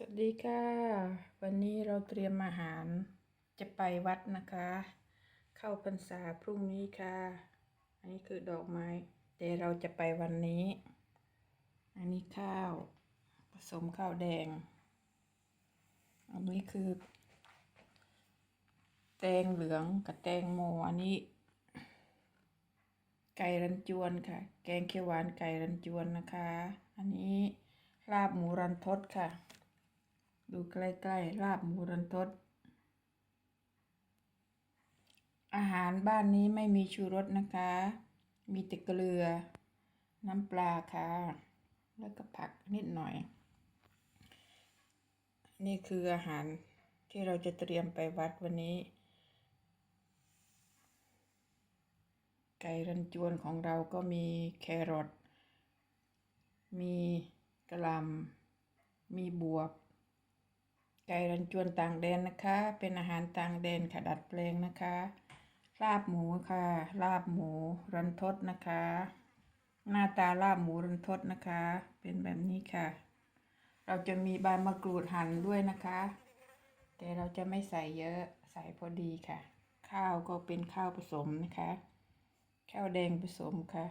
สวัสดีค่ะ วันนี้เราเตรียมอาหารจะไปวัดนะคะ เข้าพรรษาพรุ่งนี้ค่ะ อันนี้คือดอกไม้ แต่เราจะไปวันนี้ อันนี้ข้าว ผสมข้าวแดง อันนี้คือ แตงเหลืองกับแตงโมอันนี้ ไก่รันจวนค่ะ แกงเขียวหวานไก่รันจวนนะคะ อันนี้ลาบหมูรันทดค่ะ ดูใกล้ๆลาบหมูรันทด อาหารบ้านนี้ไม่มีชูรสนะคะ มีแต่เกลือ น้ำปลาค่ะ แล้วก็ผักนิดหน่อย นี่คืออาหารที่เราจะเตรียมไปวัดวันนี้ ไก่รันจวนของเราก็มีแครอทมีกระหลำมีบวบ ไก่รันจวนต่างแดนนะคะ เป็นอาหารต่างแดนค่ะดัดแปลงนะคะลาบหมูค่ะ ลาบหมูรันทดนะคะ หน้าตาลาบหมูรันทดนะคะ เป็นแบบนี้ค่ะ เราจะมีใบมะกรูดหั่นด้วยนะคะ แต่เราจะไม่ใส่เยอะใส่พอดีค่ะ ข้าวก็เป็นข้าวผสมนะคะ ข้าวแดงผสมค่ะ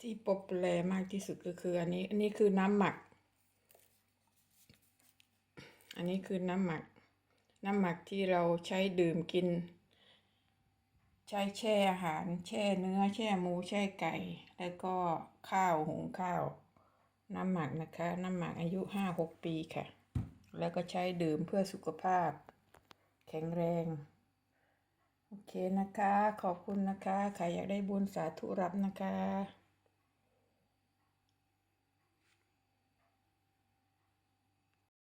ที่ป๊อปแลมากที่สุดก็คืออันนี้ อันนี้คือน้ำหมัก อันนี้คือน้ำหมัก น้ำหมักที่เราใช้ดื่มกิน ใช้แช่อาหาร แช่เนื้อ แช่หมู แช่ไก่ แล้วก็ข้าวหุงข้าว น้ำหมักนะคะ น้ำหมักอายุห้าหกปีค่ะ แล้วก็ใช้ดื่มเพื่อสุขภาพ แข็งแรง โอเคนะคะ ขอบคุณนะคะ ใครอยากได้บุญสาธุรับนะคะ